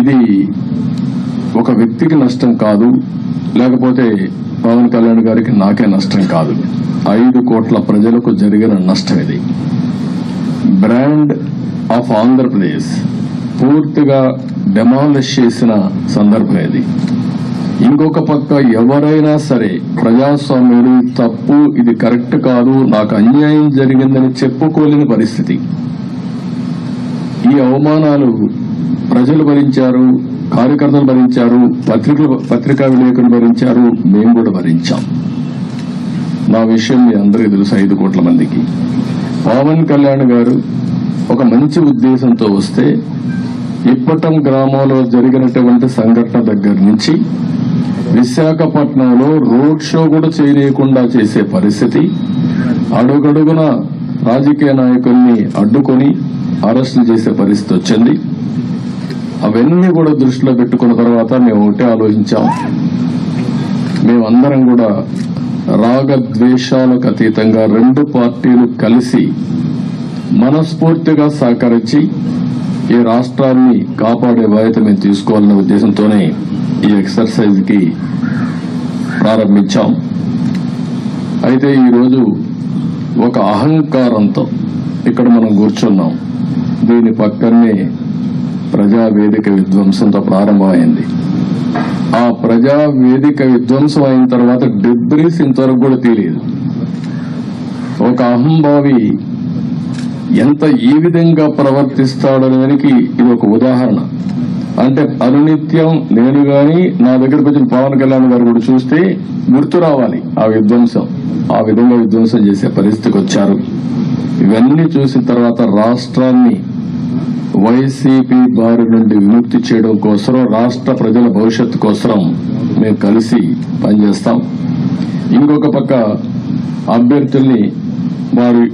ఇది ఒక వ్యక్తికి నష్టం కాదు లేకపోతే పవన్ కళ్యాణ్ గారికి నాకే నష్టం కాదు. ఐదు కోట్ల ప్రజలకు జరిగిన నష్టం ఇది. బ్రాండ్ ఆఫ్ ఆంధ్రప్రదేశ్ పూర్తిగా డెమాలిష్ చేసిన సందర్భం ఇది. ఇంకొక పక్క ఎవరైనా సరే ప్రజాస్వామ్యుడు తప్పు ఇది కరెక్ట్ కాదు నాకు అన్యాయం జరిగిందని చెప్పుకోలేని పరిస్థితి. ఈ అవమానాలు ప్రజలు భరించారు కార్యకర్తలు భరించారు పత్రికలు పత్రికా విలేకరులు భరించారు మేము కూడా భరించాం. నా విషయం మీ అందరికీ తెలుసు ఐదు కోట్ల మందికి. పవన్ కళ్యాణ్ గారు ఒక మంచి ఉద్దేశంతో వస్తే ఇప్పటం గ్రామంలో జరిగినటువంటి సంఘటన దగ్గర నుంచి విశాఖపట్నంలో రోడ్ షో కూడా చేయలేకుండా చేసే పరిస్థితి అడుగడుగున రాజకీయ నాయకుల్ని అడ్డుకొని అరెస్టులు చేసే పరిస్థితి వచ్చింది. అవన్నీ కూడా దృష్టిలో పెట్టుకున్న తర్వాత మేము ఒకటే ఆలోచించాం. మేమందరం కూడా రాగద్వేషాలకు అతీతంగా రెండు పార్టీలు కలిసి మనస్ఫూర్తిగా సహకరించి ఈ రాష్ట్రాన్ని కాపాడే బాధ్యత మేము తీసుకోవాలనే ఉద్దేశంతోనే ఈ ఎక్సర్సైజ్కి ప్రారంభించాం. అయితే ఈరోజు ఒక అహంకారంతో ఇక్కడ మనం కూర్చున్నాం. దీని పక్కనే ప్రజా వేదిక విధ్వంసంతో ప్రారంభమైంది. ఆ ప్రజా వేదిక విధ్వంసం అయిన తర్వాత డెబ్రీస్ ఇంతవరకు కూడా తెలియదు ఒక అహంభావి ఎంత ఈ విధంగా ప్రవర్తిస్తాడనేదానికి ఇది ఒక ఉదాహరణ. అంటే అనునిత్యం నేను గాని నా దగ్గరకు వచ్చిన పవన్ కళ్యాణ్ గారు కూడా చూస్తే గుర్తు రావాలి ఆ విధ్వంసం. ఆ విధంగా విధ్వంసం చేసే పరిస్థితికి వచ్చారు. ఇవన్నీ చూసిన తర్వాత రాష్ట్రాన్ని వైసీపీ బారి నుండి విముక్తి చేయడం కోసం రాష్ట్ర ప్రజల భవిష్యత్తు కోసం మేము కలిసి పనిచేస్తాం. ఇంకొక పక్క అభ్యర్థుల్ని వారి